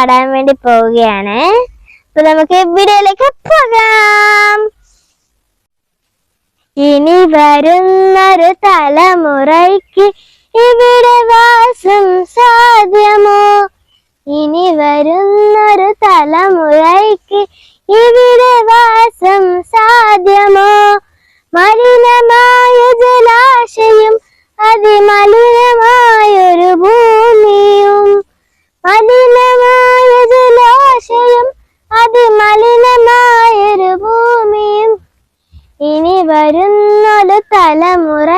പാടാൻ വേണ്ടി പോവുകയാണ്. അപ്പൊ നമുക്ക് വീഡിയോയിലേക്ക് പോകാം. ഇനി വരുന്നൊരു തലമുറയ്ക്ക് ഇവിടെ വാസം സാധ്യമോ? ഇനി വരുന്നൊരു തലമുറയ്ക്ക് ഇവിടെ വാസം സാധ്യമോ? മലിനമായ ജലാശയം അതിമലിനമായൊരു ഭൂമിയും വരുന്നൊരു തലമുറ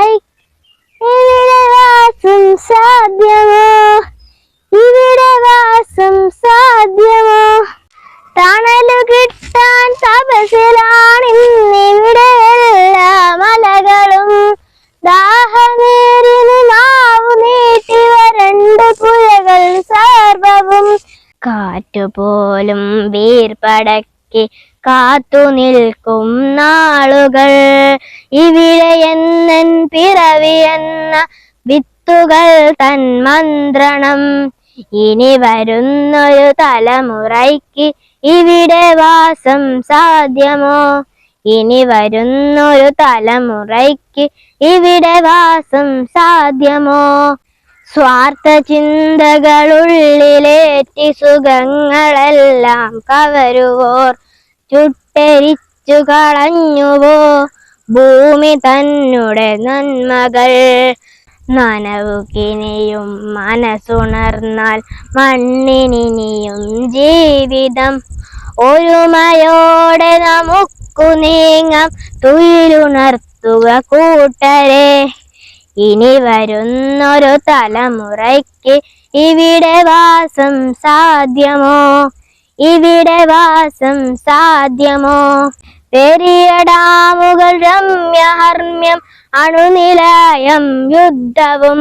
ഇവിടെ വാസം സാധ്യമോ? ഇവിടെ വാസം സാധ്യമോ? തണലു കിട്ടാൻ തപസിലാണ് ഇന്നിവിടെ എല്ലാ മലകളും. ദാഹനീരിന് നാവു നീട്ടി വരണ്ട് പുഴകൾ സർവവും. കാറ്റുപോലും വീർപ്പടക്കി കാത്തു നിൽക്കും നാളുകൾ. ഇവിടെ എന്നൻ പിറവി എന്ന വിത്തുകൾ തൻ മന്ത്രണം. ഇനി വരുന്നൊരു തലമുറയ്ക്ക് ഇവിടെ വാസം സാധ്യമോ? ഇനി വരുന്നൊരു തലമുറയ്ക്ക് ഇവിടെ വാസം സാധ്യമോ? സ്വാർത്ഥ ചിന്തകളുള്ളിലേറ്റി സുഖങ്ങളെല്ലാം കവരുവോർ. ചുട്ടരിച്ചു കളഞ്ഞുവോ? ഭൂമി തന്നെ നന്മകൾ. നനവുകിനിയും മനസ്സുണർന്നാൽ മണ്ണിനിയും ജീവിതം. ഒരുമയോടെ നമുക്കു നീങ്ങാം. തുയിലുണർത്തുക കൂട്ടരെ. ഇനി വരുന്നൊരു തലമുറയ്ക്ക് ഇവിടെ വാസം സാധ്യമോ? ഇവിടെ വാസം സാധ്യമോ? പെരിയ ഡാമുകൾ രമ്യഹർമ്മ്യം അണുനിലയം യുദ്ധവും.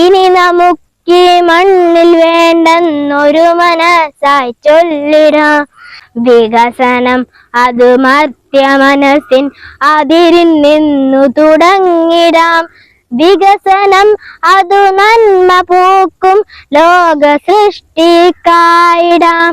ഇനി നമുക്ക് മണ്ണിൽ വേണ്ടെന്നൊരു മനസ്സായി ചൊല്ലിടാം വികസനം അത് മർത്യ മനസ്സിൻ അതിരിൽ നിന്നു തുടങ്ങിടാം. വികസനം അതു നന്മ പൂക്കും ലോക സൃഷ്ടിക്കായിടാം